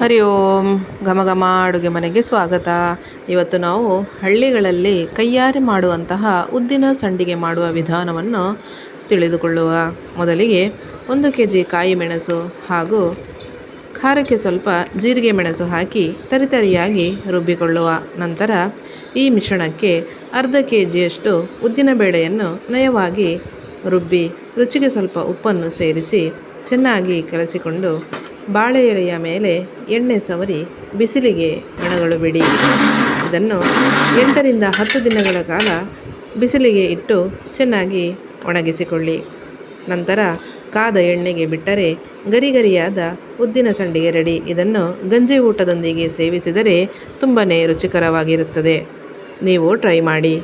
ಹರಿ ಓಂ, ಘಮ ಘಮ ಅಡುಗೆ ಮನೆಗೆ ಸ್ವಾಗತ. ಇವತ್ತು ನಾವು ಹಳ್ಳಿಗಳಲ್ಲಿ ಕೈಯಾರೆ ಮಾಡುವಂತಹ ಉದ್ದಿನ ಸಂಡಿಗೆ ಮಾಡುವ ವಿಧಾನವನ್ನು ತಿಳಿದುಕೊಳ್ಳುವ. ಮೊದಲಿಗೆ ಒಂದು ಕೆ ಜಿ ಕಾಯಿ ಮೆಣಸು ಹಾಗೂ ಖಾರಕ್ಕೆ ಸ್ವಲ್ಪ ಜೀರಿಗೆ ಮೆಣಸು ಹಾಕಿ ತರಿತರಿಯಾಗಿ ರುಬ್ಬಿಕೊಳ್ಳುವ. ನಂತರ ಈ ಮಿಶ್ರಣಕ್ಕೆ ಅರ್ಧ ಕೆ ಜಿಯಷ್ಟು ಉದ್ದಿನಬೇಳೆಯನ್ನು ನಯವಾಗಿ ರುಬ್ಬಿ, ರುಚಿಗೆ ಸ್ವಲ್ಪ ಉಪ್ಪನ್ನು ಸೇರಿಸಿ ಚೆನ್ನಾಗಿ ಕಲಸಿಕೊಂಡು ಬಾಳೆ ಎಲೆಯ ಮೇಲೆ ಎಣ್ಣೆ ಸವರಿ ಬಿಸಿಲಿಗೆ ಒಣಗಳು ಬಿಡಿ ಇದನ್ನು ಎಂಟರಿಂದ ಹತ್ತು ದಿನಗಳ ಕಾಲ ಬಿಸಿಲಿಗೆ ಇಟ್ಟು ಚೆನ್ನಾಗಿ ಒಣಗಿಸಿಕೊಳ್ಳಿ. ನಂತರ ಕಾದ ಎಣ್ಣೆಗೆ ಬಿಟ್ಟರೆ ಗರಿಗರಿಯಾದ ಉದ್ದಿನ ಸಂಡಿಗೆ ರೆಡಿ. ಇದನ್ನು ಗಂಜಿ ಊಟದೊಂದಿಗೆ ಸೇವಿಸಿದರೆ ತುಂಬಾ ರುಚಿಕರವಾಗಿರುತ್ತದೆ. ನೀವು ಟ್ರೈ ಮಾಡಿ.